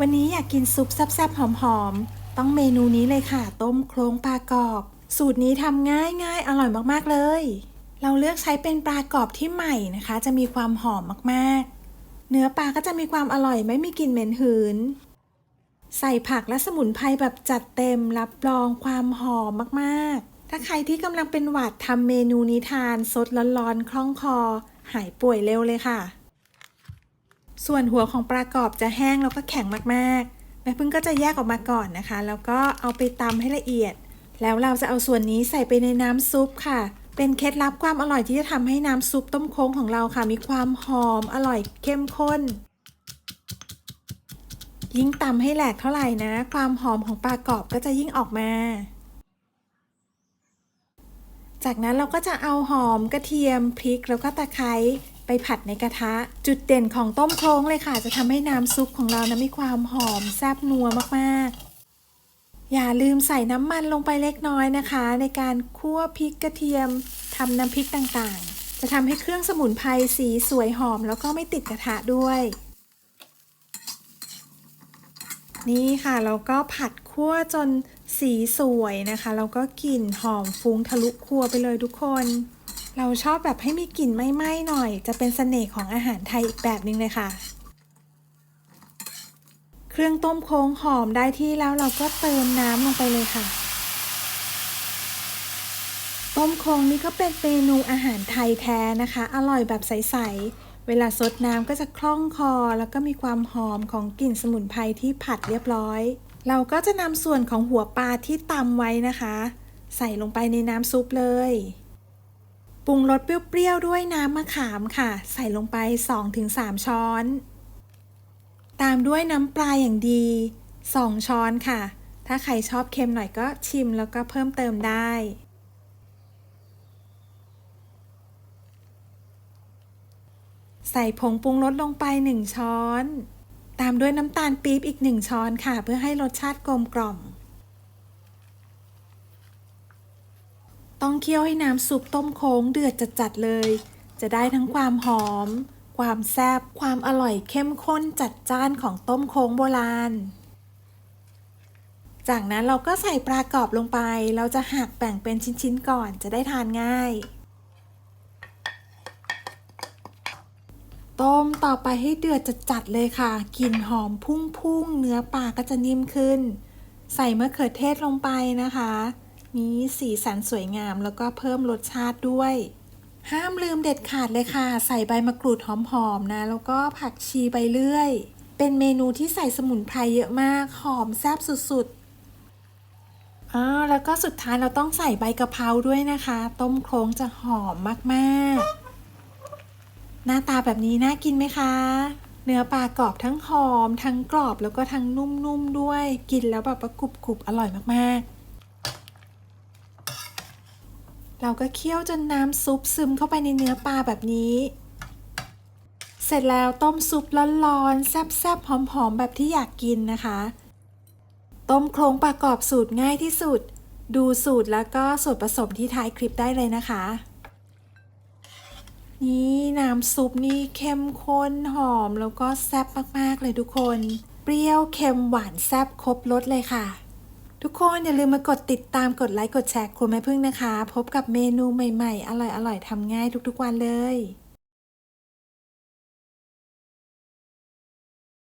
วันนี้อยากกินซุปแซ่บๆหอมๆ ต้องเมนูนี้เลยค่ะ ต้มโครงปลากรอบ สูตรนี้ทำง่ายง่ายๆอร่อยมากๆเลย เราเลือกใช้เป็นปลากรอบที่ใหม่นะคะ จะมีความหอมมากๆ เนื้อปลาก็จะมีความอร่อยไม่มีกลิ่นเหม็นหืน ใส่ผักและสมุนไพรแบบจัดเต็มรับรองความหอมมากๆ ถ้าใครที่กำลังเป็นหวัดทำเมนูนี้ทานสดร้อนๆคล่องคอ หายป่วยเร็วเลยค่ะ ส่วนหัวของปลากรอบจะแห้งแล้วก็แข็งมากๆ แม่พึ่งก็จะแยกออกมาก่อนนะคะ แล้วก็เอาไปตำให้ละเอียด แล้วเราจะเอาส่วนนี้ใส่ไปในน้ำซุปค่ะ เป็นเคล็ดลับความอร่อยที่จะทำให้น้ำซุปต้มโค้งของเราค่ะ มีความหอมอร่อยเข้มข้น ยิ่งตำให้แหลกเท่าไหร่นะ ความหอมของปลากรอบก็จะยิ่งออกมาจากนั้นเราก็จะเอาหอมกระเทียมพริกแล้วก็ตะไคร้ ไปผัดในกระทะ จุดเด่นของต้มโครงเลยค่ะ จะทำให้น้ำซุปของเรานะมีความหอมแซ่บนัวมากๆ อย่าลืมใส่น้ำมันลงไปเล็กน้อยนะคะ ในการคั่วพริกกระเทียมทำน้ำพริกต่างๆ จะทำให้เครื่องสมุนไพรสีสวยหอมแล้วก็ไม่ติดกระทะด้วยนี่ค่ะเราก็ผัดคั่วจนสีสวยนะคะ แล้วก็กลิ่นหอมฟุ้งทะลุครัวไปเลยทุกคน เราชอบแบบให้มีกลิ่นไหม้ๆหน่อย จะเป็นเสน่ห์ของอาหารไทยอีกแบบหนึ่งเลยค่ะ เครื่องต้มโค้งหอมได้ที่แล้วเราก็เติมน้ำลงไปเลยค่ะ ต้มโค้งนี่ก็เป็นเมนูอาหารไทยแท้นะคะ อร่อยแบบใสๆ เวลาซดน้ำก็จะคล่องคอ แล้วก็มีความหอมของกลิ่นสมุนไพรที่ผัดเรียบร้อย เราก็จะนำส่วนของหัวปลาที่ตำไว้นะคะ ใส่ลงไปในน้ำซุปเลย ปรุงรสเปรี้ยวๆด้วยน้ำมะขามค่ะ ใส่ลงไป 2-3 ช้อน ตามด้วยน้ำปลาอย่างดี 2 ช้อนค่ะ ถ้าใครชอบเค็มหน่อยก็ชิมแล้วก็เพิ่มเติมได้ ใส่ผงปรุงรสลงไป 1 ช้อน ตามด้วยน้ำตาลปี๊บอีก 1 ช้อนค่ะ เพื่อให้รสชาติกลมกล่อม ต้องเคี่ยวให้น้ำซุปต้มโค้งเดือดจัดๆเลย จะได้ทั้งความหอม ความแซ่บความอร่อยเข้มข้นจัดจ้านของต้มโค้งโบราณ จากนั้นเราก็ใส่ปลากรอบลงไป เราจะหักแบ่งเป็นชิ้นๆก่อนจะได้ทานง่ายต้มต่อไปให้เดือดจัดๆเลยค่ะ กลิ่นหอมพุ่งๆ เนื้อปลาก็จะนิ่มขึ้น ใส่มะเขือเทศลงไปนะคะ มีสีสันสวยงามแล้วก็เพิ่มรสชาติด้วย ห้ามลืมเด็ดขาดเลยค่ะ ใส่ใบมะกรูดหอมๆนะ แล้วก็ผักชีใบเลื่อย เป็นเมนูที่ใส่สมุนไพรเยอะมาก หอมแซ่บสุดๆอ่าแล้วก็สุดท้ายเราต้องใส่ใบกะเพราด้วยนะคะ ต้มโครงจะหอมมากๆ หน้าตาแบบนี้น่ากินไหมคะเนื้อปลากรอบทั้งหอม ทั้งกรอบแล้วก็ทั้งนุ่มๆด้วย กินแล้วแบบว่ากรุบๆอร่อยมากๆ เราก็เคี่ยวจนน้ำซุปซึมเข้าไปในเนื้อปลาแบบนี้ เสร็จแล้วต้มซุปร้อนๆแซ่บๆหอมๆแบบที่อยากกินนะคะ ต้มโครงปลากอบสูตรง่ายที่สุด ดูสูตรแล้วก็ส่วนผสมที่ท้ายคลิปได้เลยนะคะ นี่น้ำซุปนี่เข้มข้นหอมแล้วก็แซ่บมากๆเลยทุกคน เปรี้ยวเค็มหวานแซ่บครบรสเลยค่ะ ทุกคนอย่าลืมมากดติดตามกดไลค์กดแชร์ครัวแม่พึ่งนะคะ พบกับเมนูใหม่ๆ อร่อยๆทำง่ายทุกๆวันเลย